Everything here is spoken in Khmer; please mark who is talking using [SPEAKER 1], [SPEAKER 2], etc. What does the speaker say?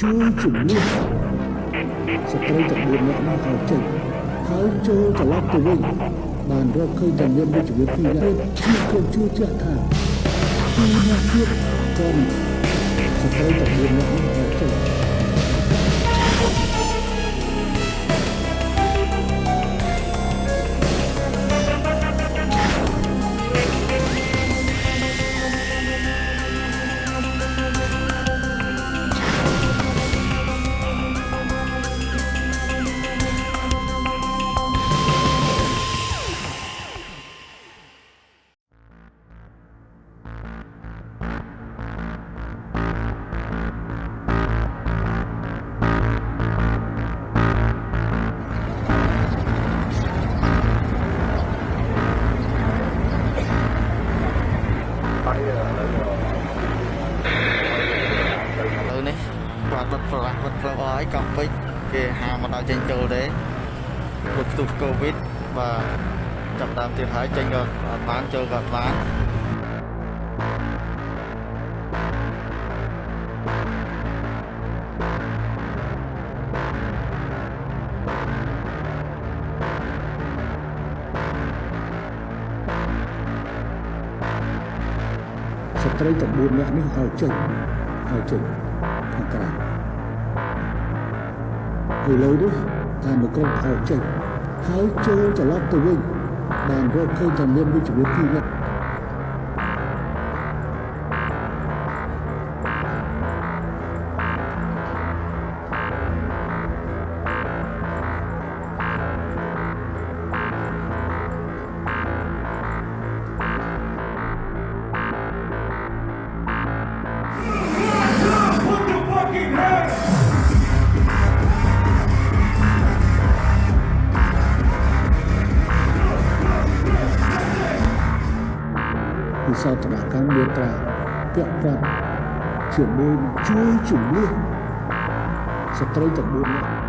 [SPEAKER 1] ជួយជំនួសស្ត្រីទាំង4នាក់នោះហើយចេញហើយចូលត្រឡប់ទៅវិញបានរកឃើញតែមានវិជ្ជាពីរនាក់ជាខ្លួនជួយចាស់ថាពីរនាក់ទៀតក៏ស្ត្រីទាំង4នាក់នោះហើយ ចេញ
[SPEAKER 2] ឥឡូវនេះគាត់បិទផ្លាស់បិទផ្លូវអស់ហើយកង់ពេជ្រគេហាមមិនឲ្យចេញចូលទេព្រោះផ្ទុះកូវីដបាទចាប់តាមទៀតហើយចេញក៏អត់បានចូលក៏អត់បាន
[SPEAKER 1] ស្ត្រីទាំង4នាក់នេះហើយចេញហើយចេញខាងក្រៅឥឡូវនេះអានគរហើយចេញហើយចូលត្រឡប់ទៅវិញបានរកឃើញតែមានវិជ្ជាពីរ វិសោធនកម្មមេត្រាពាក់ប្រាក់ជាមួយជួយជំនួសស្ត្រីទាំង4នាក់